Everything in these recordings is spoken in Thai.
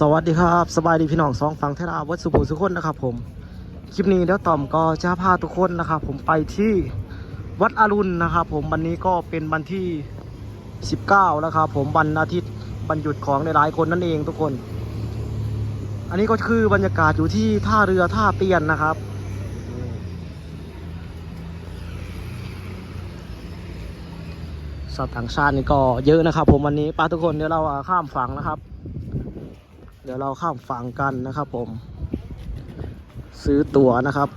สวัสดีครับสบายดีพี่น้องสองฝั่งเทราวัดสุภูสุคนนะครับผมคลิปนี้เดี๋ยวต่อมก็จะพาทุกคนนะครับผมไปที่วัดอรุณนะครับผมวันนี้ก็เป็นวันที่ 19 แล้วครับผมวันอาทิตย์วันหยุดของหลายๆคนนั่นเองทุกคน อันนี้ก็คือบรรยากาศอยู่ที่ท่าเรือท่าเตียนนะครับชาวต่างชาตินี่ก็เยอะนะครับ ผมวันนี้ป้าทุกคนเดี๋ยวเราข้ามฝั่งนะครับ เดี๋ยวเราข้ามฝั่งกันนะครับผม ซื้อตั๋วนะครับ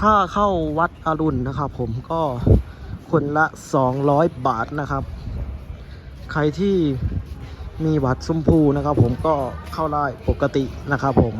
ค่าเข้าวัดอรุณนะครับผมก็คนละ 200 บาทนะครับ ใครที่มีบัตรชมพูนะครับผมก็เข้าได้ปกตินะครับผม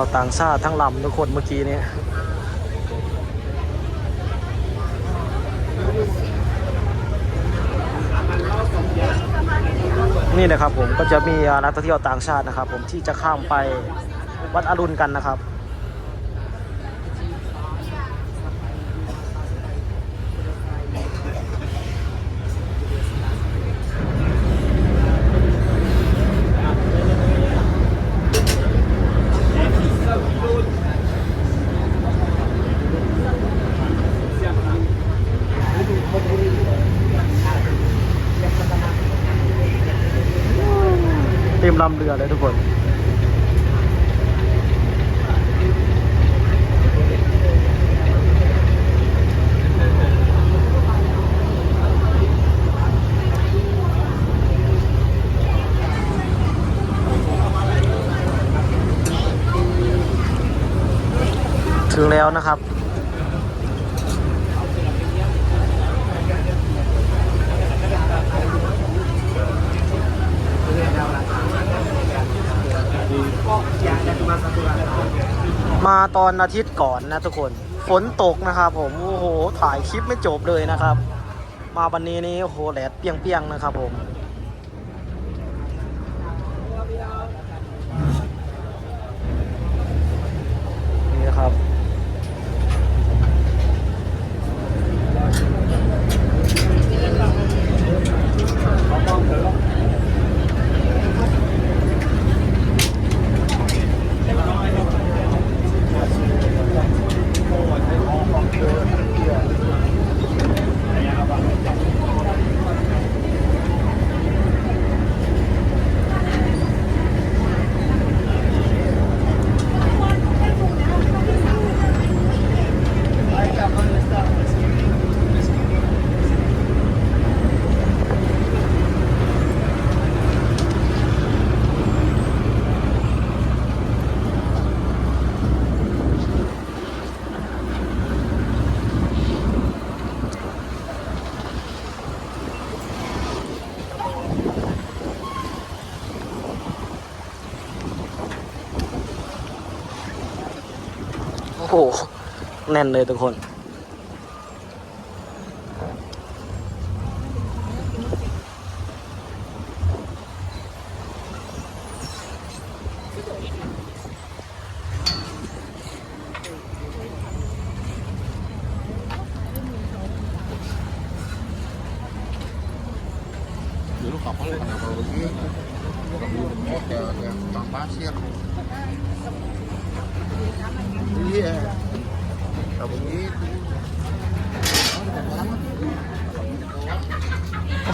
าวต่างชาติทั้งลำทุกคนเมื่อกี้นี้นี่นะครับผมก็จะมีนักท่องเที่ยวต่างชาตินะครับ ผมที่จะข้ามไปวัดอรุณกันนะครับ เต็มลำเรือเลยทุกคน ถึงแล้วนะครับ มา ตอนอาทิตย์ก่อนนะทุกคน ฝนตกนะครับผม โอ้โห ถ่ายคลิปไม่จบเลยนะครับ มาวันนี้นี่โอ้โหแดดเปียงๆนะครับผม โอ้โห แน่นเลยทุกคน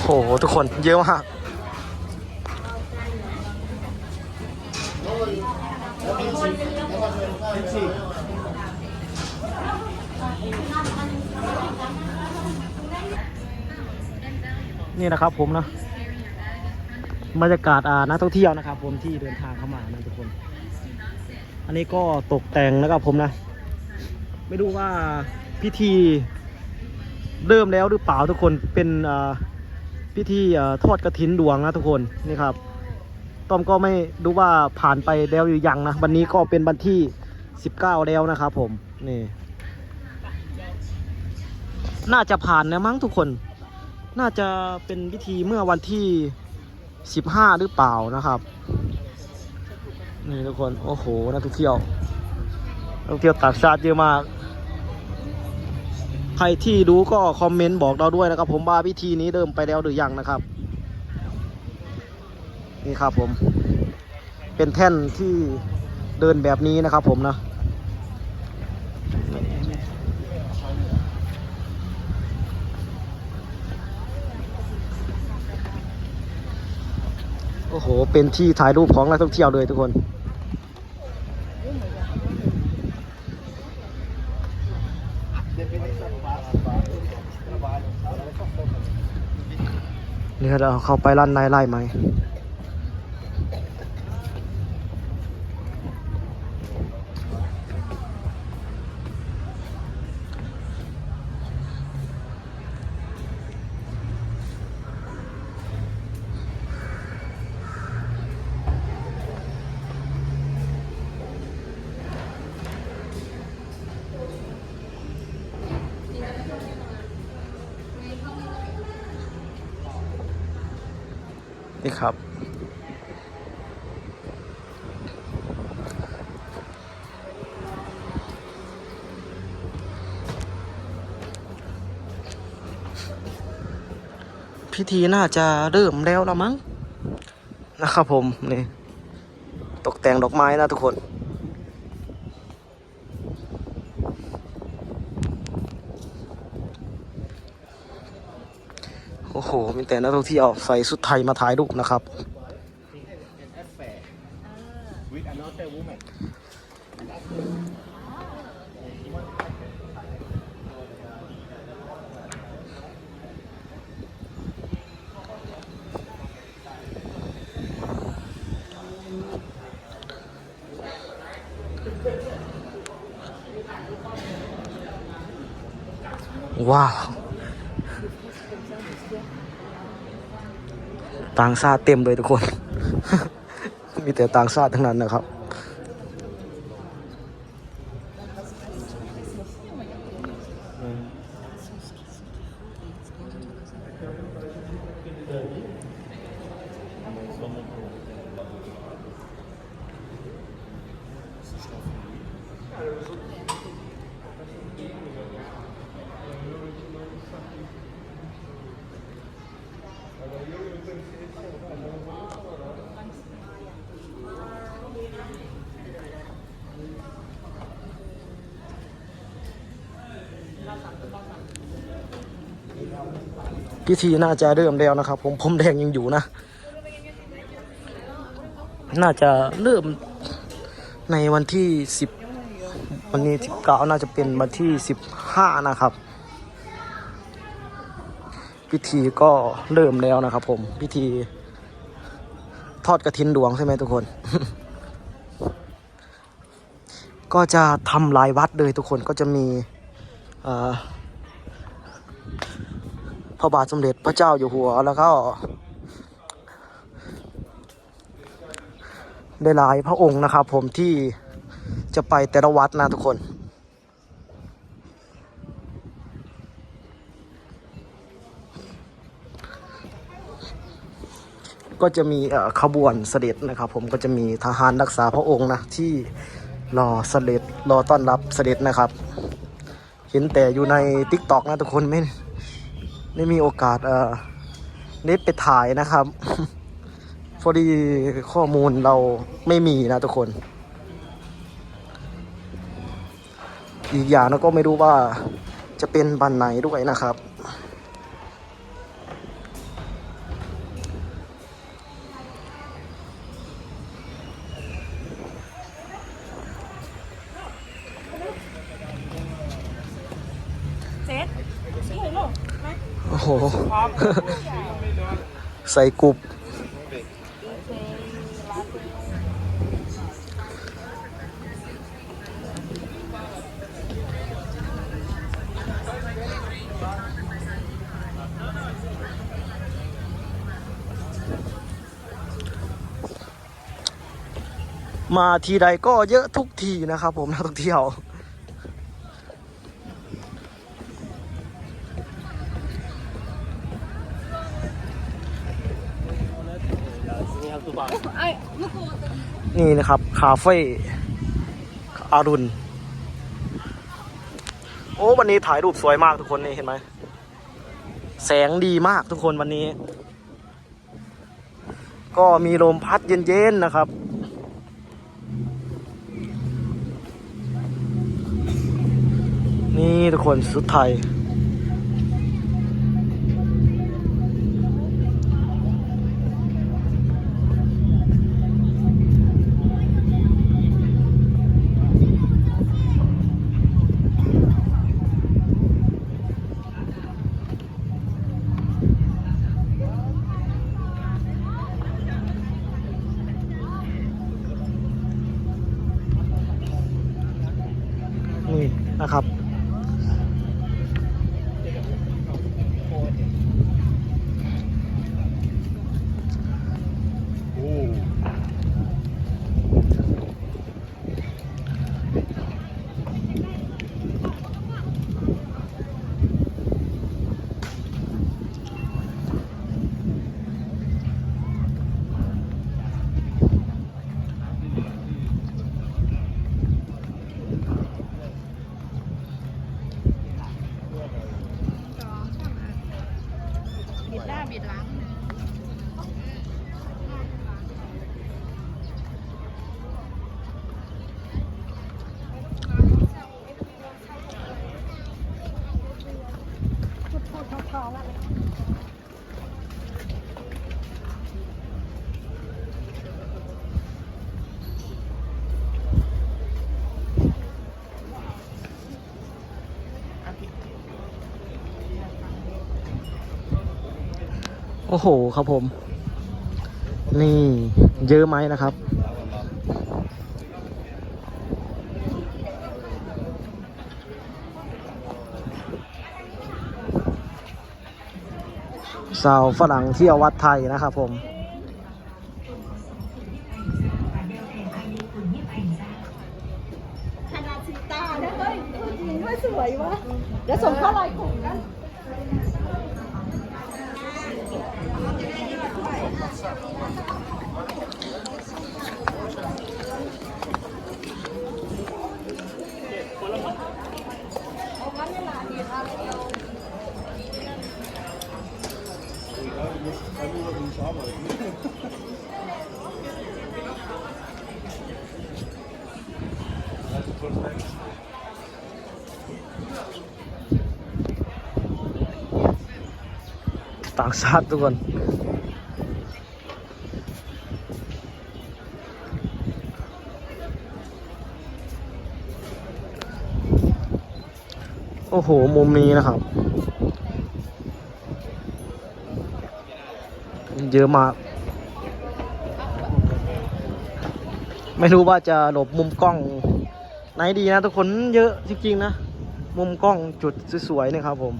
โอ้โห ทุกคนเยอะมากนี่นะครับผมนะบรรยากาศอ่านักท่องเที่ยวนะครับ ผมที่เดินทางเข้ามานะทุกคน อันนี้ก็ตกแต่งนะครับผมนะ ไม่รู้ว่าพิธีเริ่มแล้วหรือเปล่าทุกคนเป็นอ่า พิธีทอดกระถินดวงนะทุกคนนี่ครับต้อมก็ไม่รู้ว่าผ่านไปแล้วหรือยังนะวันนี้ก็เป็นวันที่สิบเก้าแล้วนะครับผมนี่ น่าจะผ่านนะมั้งทุกคน น่าจะเป็นพิธีเมื่อวันที่สิบห้าหรือเปล่านะครับ นี่ทุกคนโอ้โหนักท่องเที่ยวนักท่องเที่ยวต่างชาติเยอะมาก ใครที่รู้ก็คอมเมนต์บอกเราด้วยนะครับ ผมว่าพิธีนี้เดิมไปแล้วหรือยังนะครับ นี่ครับผม เป็นแท่นที่เดินแบบนี้นะครับ ผมนะโอ้โห เป็นที่ถ่ายรูปของนักท่องเที่ยวเลยทุกคน ถ้าเราเข้าไปล้านในไล่ไหม นี่ครับ พิธีน่าจะเริ่มแล้วละมั้งนะครับผมนี่ตกแต่งดอกไม้นะทุกคน โอ้โห มี แต่นักท่องเที่ยวใส่ชุดไทยมาถ่ายรูปนะครับ ว้าว ต่างชาติเต็มเลยทุกคน มีแต่ต่างชาติทั้งนั้นนะครับ พิธีน่าจะเริ่มแล้วนะครับ ผมผมแดงยังอยู่นะ น่าจะเริ่มในวันที่สิบวันนี้ที่เก้าน่าจะเป็นวันที่สิบห้านะครับ พิธีก็เริ่มแล้วนะครับ ผมพิธีทอดกระถินดวงใช่ไหมทุกคน ก็จะทำลายวัดเลยทุกคนก็จะมีเอ่อ ระบาทสมเด็จพระเจ้าอยู่หัวแล้วก็ได้หลายพระองค์นะครับ ผมที่จะไปแต่ละวัดนะทุกคน ก็จะมีขบวนเสด็จนะครับ ผมก็จะมีทหารรักษาพระองค์นะที่รอเสด็จรอต้อนรับเสด็จนะครับ เห็นแต่อยู่ในทิกต็อกนะทุกคนไม่ ได้มีโอกาสเอ่อได้ไปถ่ายนะครับ พอดีข้อมูลเราไม่มีนะทุกคน อีกอย่างเราก็ไม่รู้ว่าจะเป็นบันไหนด้วยนะครับ เซ็ตนี่เหรอไหม โอ้โห ใส่กรุบมาทีใดก็เยอะทุกทีนะครับผมนักท่องเที่ยว นี่นะครับ คาเฟ่อารุณ โอ้วันนี้ถ่ายรูปสวยมากทุกคนนี่เห็นไหม แสงดีมากทุกคนวันนี้ ก็มีลมพัดเย็นๆนะครับนี่ทุกคนสุดไทย นะครับ บิดหน้าบิดหลัง อ้โหครับผม นี่เยอะไหมนะครับ สาวฝรั่งเที่ยววัดไทยนะครับผม ต่างชาติทุกคนโอ้โห มุมนี้นะครับ เยอะมาก ไม่รู้ว่าจะหลบมุมกล้อง ไหนดีนะทุกคนเยอะจริงๆนะ มุมกล้องจุดสวยๆนี่ครับผม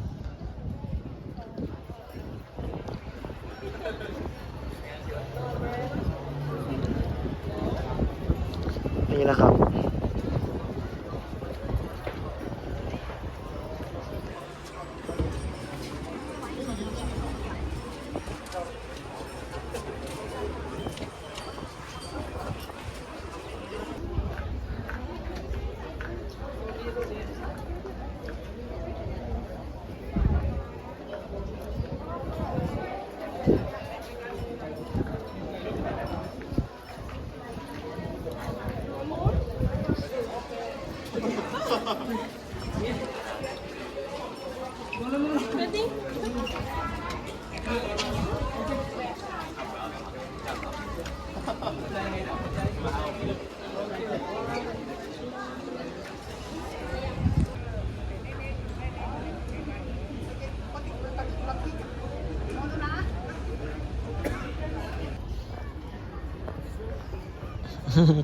นี่นะครับ ต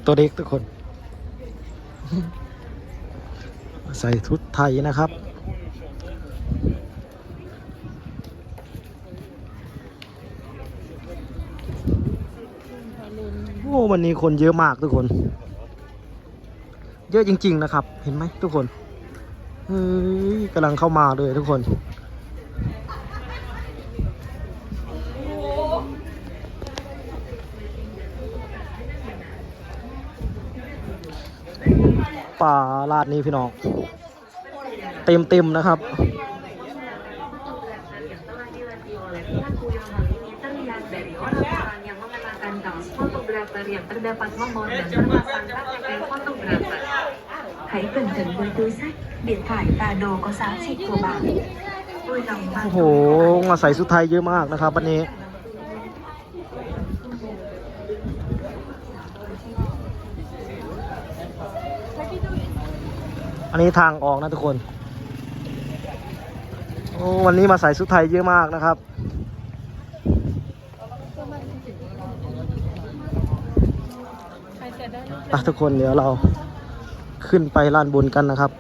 ัวเล็กทุกคน ใส่ชุดไทยนะครับ โอ้วันนี้คนเยอะมากทุกคน เยอะจริง ๆ นะครับ เห็นไหมทุกคนเฮ้ยกำลังเข้ามาเลยทุกคน ป่าลาดนี้พี่น้องเต็มเต็มๆนะครับ dari orang-orang yang mengenakan kaos fotografer yang terdapat nomor dan terpasang KTP fotografer. Hãy cẩn thận với túi sách, điện thoại và đồ có giá trị của bạn. Vui lòng mang โอ้โหมาใส่ชุดไทยเยอะมากนะครับวันนี้ อันนี้ทางออกนะทุกคน โอ้วันนี้มาใส่ชุดไทยเยอะมากนะครับ อะทุกคนเดี๋ยวเราขึ้นไปลานบนกันนะครับ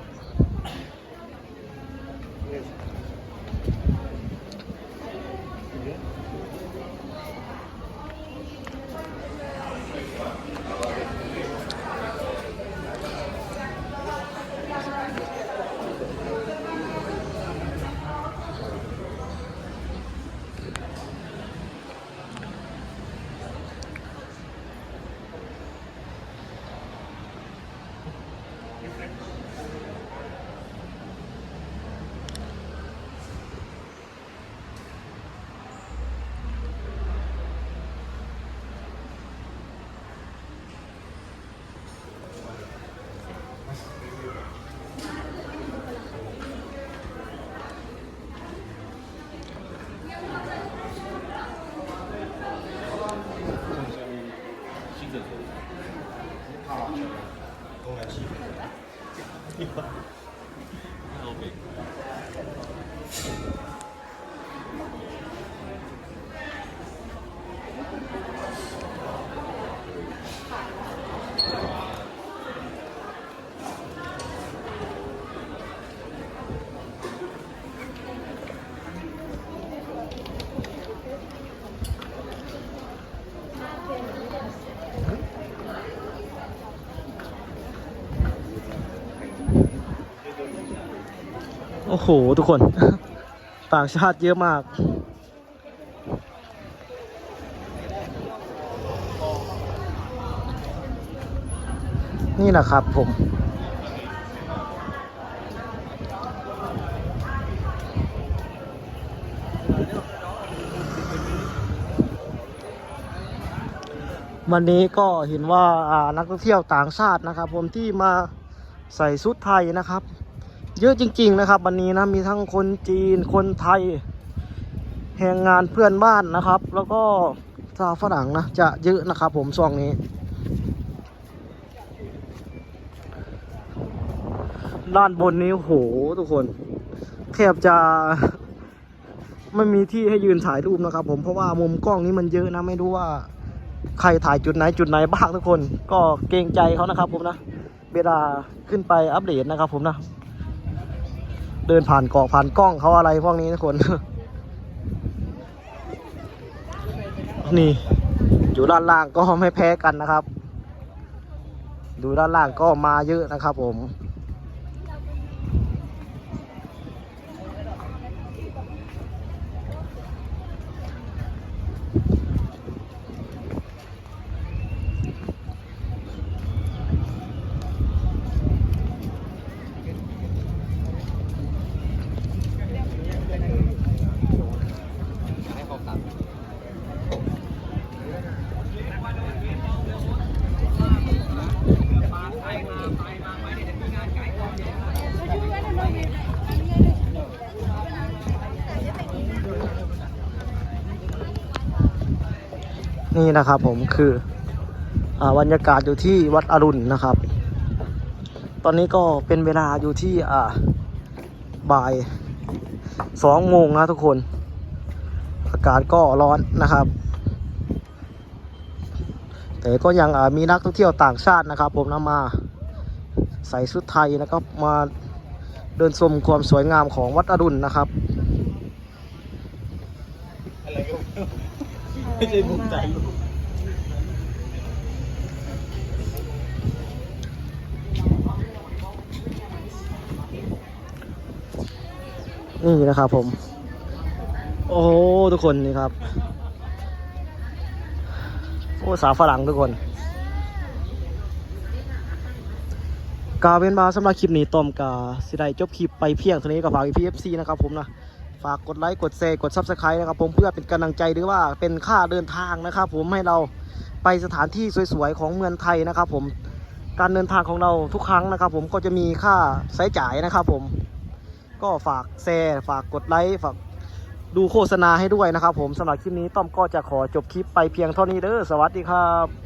โอ้โห ทุกคน ต่างชาติเยอะมาก นี่นะครับผมวันนี้ก็เห็นว่าอ่านักท่องเที่ยวต่างชาตินะครับ ผมที่มาใส่ชุดไทยนะครับ เยอะจริง ๆ นะครับ วันนี้นะมีทั้งคนจีนคนไทยแรงงานเพื่อนบ้านนะครับ แล้วก็ชาวฝรั่งนะจะเยอะนะครับ ผมช่วงนี้ ด้านบนนี้โหทุกคนแทบจะไม่มีที่ให้ยืนถ่ายรูปนะครับ ผมเพราะว่ามุมกล้องนี้มันเยอะนะไม่รู้ว่าใครถ่ายจุดไหนจุดไหนบ้างทุกคน ก็เกรงใจเขานะครับ ผมนะ เวลาขึ้นไปอัปเดตนะครับ ผมนะ เดินผ่านเกาะผ่านกล้องเขาอะไรพวกนี้ทุกคน นี่ อยู่ด้านล่างก็ไม่แพ้กันนะครับ ดูด้านล่างก็มาเยอะนะครับผม นี่นะครับผมคือบรรยากาศอยู่ที่วัดอรุณนะครับ ตอนนี้ก็เป็นเวลาอยู่ที่บ่ายสองโมงนะทุกคน อากาศก็ร้อนนะครับ แต่ก็ยังมีนักท่องเที่ยวต่างชาตินะครับ ผมนำมาใส่ชุดไทยนะครับมาเดินชมความสวยงามของวัดอรุณนะครับ ใช่ภูมิใจลูกนี่นะครับผม โอ้ทุกคนนี่ครับ โอ้สาวฝรั่งทุกคนกาเป็นบาสำหรับคลิปนี้ต้อมกาสิได้จบคลิปไปเพียงเท่านี้กับฝากพี่เอฟซีนะครับผมนะ ฝากกดไลค์กดแชร์กดซับสไครต์นะครับผมเพื่อเป็นกำลังใจหรือว่าเป็นค่าเดินทางนะครับ ผมให้เราไปสถานที่สวยๆของเมืองไทยนะครับ ผมการเดินทางของเราทุกครั้งนะครับ ผมก็จะมีค่าใช้จ่ายนะครับ ผมก็ฝากแชร์ฝากกดไลค์ฝากดูโฆษณาให้ด้วยนะครับ ผมสำหรับคลิปนี้ต้อมก็จะขอจบคลิปไปเพียงเท่านี้เด้อสวัสดีครับ